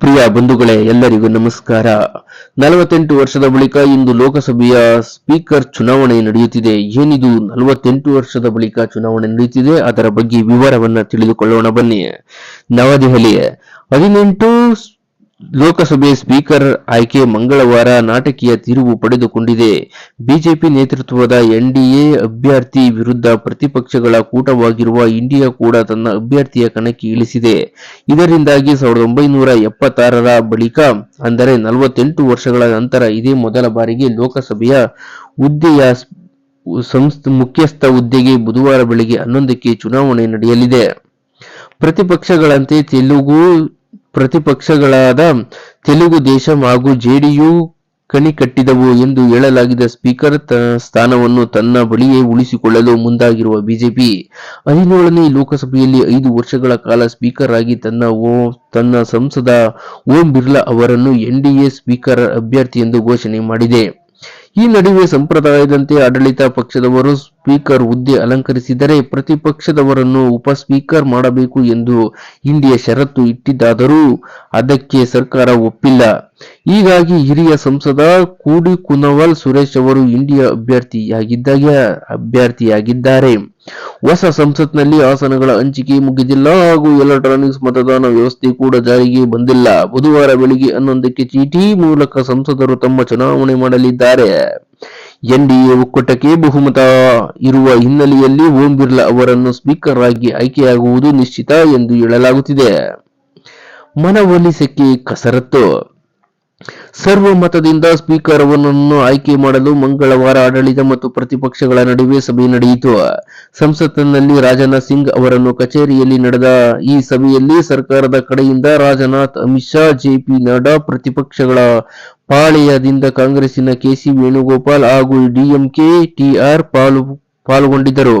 ಪ್ರಿಯ ಬಂಧುಗಳೇ, ಎಲ್ಲರಿಗೂ ನಮಸ್ಕಾರ. ನಲವತ್ತೆಂಟು ವರ್ಷದ ಬಳಿಕ ಇಂದು ಲೋಕಸಭೆಯ ಸ್ಪೀಕರ್ ಚುನಾವಣೆ ನಡೆಯುತ್ತಿದೆ. ಏನಿದು ನಲವತ್ತೆಂಟು ವರ್ಷದ ಬಳಿಕ ಚುನಾವಣೆ ನಡೆಯುತ್ತಿದೆ, ಅದರ ಬಗ್ಗೆ ವಿವರವನ್ನ ತಿಳಿದುಕೊಳ್ಳೋಣ ಬನ್ನಿ. ನವದೆಹಲಿ ಹದಿನೆಂಟು ಲೋಕಸಭೆ ಸ್ಪೀಕರ್ ಆಯ್ಕೆ ಮಂಗಳವಾರ ನಾಟಕೀಯ ತಿರುವು ಪಡೆದುಕೊಂಡಿದೆ. ಬಿಜೆಪಿ ನೇತೃತ್ವದ ಎನ್ಡಿಎ ಅಭ್ಯರ್ಥಿ ವಿರುದ್ಧ ಪ್ರತಿಪಕ್ಷಗಳ ಕೂಟವಾಗಿರುವ ಇಂಡಿಯಾ ಕೂಡ ತನ್ನ ಅಭ್ಯರ್ಥಿಯ ಕಣಕ್ಕೆ ಇಳಿಸಿದೆ. ಇದರಿಂದಾಗಿ ಸಾವಿರದ ಒಂಬೈನೂರ ಎಪ್ಪತ್ತಾರರ ಬಳಿಕ, ಅಂದರೆ ನಲವತ್ತೆಂಟು ವರ್ಷಗಳ ನಂತರ ಇದೇ ಮೊದಲ ಬಾರಿಗೆ ಲೋಕಸಭೆಯ ಹುದ್ದೆಯ ಸಂಸ್ಥೆ, ಮುಖ್ಯಸ್ಥ ಹುದ್ದೆಗೆ ಬುಧವಾರ ಬೆಳಗ್ಗೆ ಹನ್ನೊಂದಕ್ಕೆ ಚುನಾವಣೆ ನಡೆಯಲಿದೆ. ಪ್ರತಿಪಕ್ಷಗಳಂತೆ ತೆಲುಗು ಪ್ರತಿಪಕ್ಷಗಳಾದ ತೆಲುಗು ದೇಶಂ ಹಾಗೂ ಜೆಡಿಯು ಕಣಿಕಟ್ಟಿದವು ಎಂದು ಹೇಳಲಾಗಿದ್ದ ಸ್ಪೀಕರ್ ಸ್ಥಾನವನ್ನು ತನ್ನ ಬಳಿಯೇ ಉಳಿಸಿಕೊಳ್ಳಲು ಮುಂದಾಗಿರುವ ಬಿಜೆಪಿ ಹದಿನೇಳನೇ ಲೋಕಸಭೆಯಲ್ಲಿ ಐದು ವರ್ಷಗಳ ಕಾಲ ಸ್ಪೀಕರ್ ಆಗಿ ತನ್ನ ಓ, ತನ್ನ ಸಂಸದ ಓಂ ಬಿರ್ಲಾ ಅವರನ್ನು ಎನ್ಡಿಎ ಸ್ಪೀಕರ್ ಅಭ್ಯರ್ಥಿ ಎಂದು ಘೋಷಣೆ ಮಾಡಿದೆ. ಈ ನಡುವೆ ಸಂಪ್ರದಾಯದಂತೆ ಆಡಳಿತ ಪಕ್ಷದವರು ಸ್ಪೀಕರ್ ಹುದ್ದೆ ಅಲಂಕರಿಸಿದರೆ ಪ್ರತಿಪಕ್ಷದವರನ್ನು ಉಪ ಸ್ಪೀಕರ್ ಮಾಡಬೇಕು ಎಂದು ಇಂಡಿಯಾ ಷರತ್ತು ಇಟ್ಟಿದ್ದಾದರೂ ಅದಕ್ಕೆ ಸರ್ಕಾರ ಒಪ್ಪಿಲ್ಲ. ಹೀಗಾಗಿ ಹಿರಿಯ ಸಂಸದ ಕೂಡಿ ಕುನವಲ್ ಸುರೇಶ್ ಅವರು ಇಂಡಿಯಾ ಅಭ್ಯರ್ಥಿಯಾಗಿದ್ದಾಗ ಅಭ್ಯರ್ಥಿಯಾಗಿದ್ದಾರೆ. ಹೊಸ ಸಂಸತ್ನಲ್ಲಿ ಆಸನಗಳ ಹಂಚಿಕೆ ಮುಗಿದಿಲ್ಲ ಹಾಗೂ ಎಲೆಕ್ಟ್ರಾನಿಕ್ಸ್ ಮತದಾನ ವ್ಯವಸ್ಥೆ ಕೂಡ ಜಾರಿಗೆ ಬಂದಿಲ್ಲ. ಬುಧವಾರ ಬೆಳಿಗ್ಗೆ ಹನ್ನೊಂದಕ್ಕೆ ಚೀಟಿ ಮೂಲಕ ಸಂಸದರು ತಮ್ಮ ಚುನಾವಣೆ ಮಾಡಲಿದ್ದಾರೆ. ಎನ್ಡಿಎ ಒಕ್ಕೂಟಕ್ಕೆ ಬಹುಮತ ಇರುವ ಹಿನ್ನೆಲೆಯಲ್ಲಿ ಓಂ ಬಿರ್ಲಾ ಅವರನ್ನು ಸ್ಪೀಕರ್ ಆಗಿ ಆಯ್ಕೆಯಾಗುವುದು ನಿಶ್ಚಿತ ಎಂದು ಹೇಳಲಾಗುತ್ತಿದೆ. ಮನವೊಲಿಸಕ್ಕೆ ಕಸರತ್ತು ಸರ್ವಮತದಿಂದ ಸ್ಪೀಕರ್ ಅವರನ್ನು ಆಯ್ಕೆ ಮಾಡಲು ಮಂಗಳವಾರ ಆಡಳಿತ ಮತ್ತು ಪ್ರತಿಪಕ್ಷಗಳ ನಡುವೆ ಸಭೆ ನಡೆಯಿತು. ಸಂಸತ್ತಿನಲ್ಲಿ ರಾಜನಾಥ್ ಸಿಂಗ್ ಅವರನ್ನು ಕಚೇರಿಯಲ್ಲಿ ನಡೆದ ಈ ಸಭೆಯಲ್ಲಿ ಸರ್ಕಾರದ ಕಡೆಯಿಂದ ರಾಜನಾಥ್, ಅಮಿತ್ ಶಾ ಜೆಪಿ ನಡ್ಡಾ ಪ್ರತಿಪಕ್ಷಗಳ ಪಾಳೆಯದಿಂದ ಕಾಂಗ್ರೆಸ್ಸಿನ ಕೆಸಿ ವೇಣುಗೋಪಾಲ್ ಹಾಗೂ ಡಿಎಂಕೆ ಟಿಆರ್ ಪಾಲು, ಪಾಲ್ಗೊಂಡಿದ್ದರು.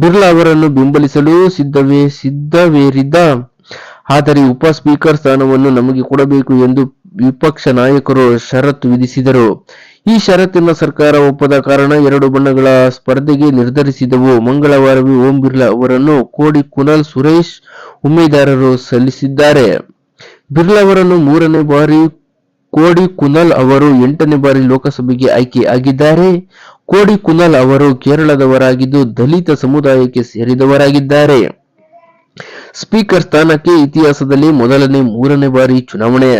ಬಿರ್ಲಾ ಅವರನ್ನು ಬೆಂಬಲಿಸಲು ಸಿದ್ಧವೇ, ಸಿದ್ಧವೇರಿದ್ದ, ಆದರೆ ಉಪ ಸ್ಪೀಕರ್ ಸ್ಥಾನವನ್ನು ನಮಗೆ ಕೊಡಬೇಕು ಎಂದು ವಿಪಕ್ಷ ನಾಯಕರು ಷರತ್ತು ವಿಧಿಸಿದರು. ಈ ಷರತ್ತಿನ ಸರ್ಕಾರ ಒಪ್ಪದ ಕಾರಣ ಎರಡು ಬಣ್ಣಗಳ ಸ್ಪರ್ಧೆಗೆ ನಿರ್ಧರಿಸಿದವು. ಮಂಗಳವಾರವೇ ಓಂ ಬಿರ್ಲಾ ಅವರನ್ನು ಕೋಡಿ ಕುನಲ್ ಸುರೇಶ್ ಉಮೇದಾರರು ಸಲ್ಲಿಸಿದ್ದಾರೆ. ಬಿರ್ಲಾ ಅವರನ್ನು ಮೂರನೇ ಬಾರಿ ಕೋಡಿ ಕುನಲ್ ಅವರು ಎಂಟನೇ ಬಾರಿ ಲೋಕಸಭೆಗೆ ಆಯ್ಕೆ ಆಗಿದ್ದಾರೆ. ಕೋಡಿ ಕುನಲ್ ಅವರು ಕೇರಳದವರಾಗಿದ್ದು ದಲಿತ ಸಮುದಾಯಕ್ಕೆ ಸೇರಿದವರಾಗಿದ್ದಾರೆ. ಸ್ಪೀಕರ್ ಸ್ಥಾನಕ್ಕೆ ಇತಿಹಾಸದಲ್ಲಿ ಮೊದಲನೇ, ಮೂರನೇ ಬಾರಿ ಚುನಾವಣೆ.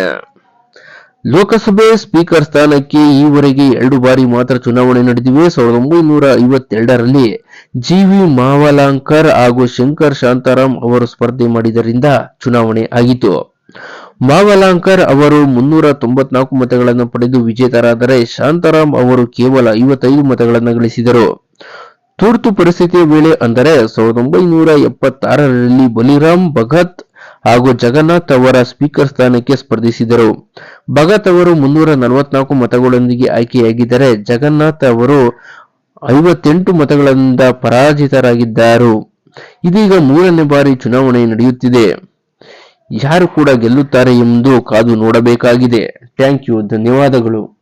ಲೋಕಸಭೆ ಸ್ಪೀಕರ್ ಸ್ಥಾನಕ್ಕೆ ಈವರೆಗೆ ಎರಡು ಬಾರಿ ಮಾತ್ರ ಚುನಾವಣೆ ನಡೆದಿವೆ. ಸಾವಿರದ ಒಂಬೈನೂರ ಐವತ್ತೆರಡರಲ್ಲಿ ಜಿ ವಿ ಮಾವಲಾಂಕರ್ ಹಾಗೂ ಶಂಕರ್ ಶಾಂತಾರಾಮ್ ಅವರು ಸ್ಪರ್ಧೆ ಮಾಡಿದ್ದರಿಂದ ಚುನಾವಣೆ ಆಗಿತ್ತು. ಮಾವಲಾಂಕರ್ ಅವರು ಮುನ್ನೂರ ತೊಂಬತ್ನಾಲ್ಕು ಮತಗಳನ್ನು ಪಡೆದು ವಿಜೇತರಾದರೆ ಶಾಂತಾರಾಮ್ ಅವರು ಕೇವಲ ಐವತ್ತೈದು ಮತಗಳನ್ನು ಗಳಿಸಿದರು. ತುರ್ತು ಪರಿಸ್ಥಿತಿಯ ವೇಳೆ ಅಂದರೆ ಸಾವಿರದ ಒಂಬೈನೂರ ಎಪ್ಪತ್ತಾರರಲ್ಲಿ ಬಲಿರಾಮ್ ಭಗತ್ ಹಾಗೂ ಜಗನ್ನಾಥ್ ಅವರ ಸ್ಪೀಕರ್ ಸ್ಥಾನಕ್ಕೆ ಸ್ಪರ್ಧಿಸಿದರು. ಭಗತ್ ಅವರು ಮುನ್ನೂರ ನಲವತ್ನಾಲ್ಕು ಮತಗಳೊಂದಿಗೆ ಆಯ್ಕೆಯಾಗಿದ್ದರೆ ಜಗನ್ನಾಥ್ ಅವರು ಐವತ್ತೆಂಟು ಮತಗಳಿಂದ ಪರಾಜಿತರಾಗಿದ್ದರು. ಇದೀಗ ಮೂರನೇ ಬಾರಿ ಚುನಾವಣೆ ನಡೆಯುತ್ತಿದೆ. ಯಾರು ಕೂಡ ಗೆಲ್ಲುತ್ತಾರೆ ಎಂದು ಕಾದು ನೋಡಬೇಕಾಗಿದೆ. Thank you. ಧನ್ಯವಾದಗಳು.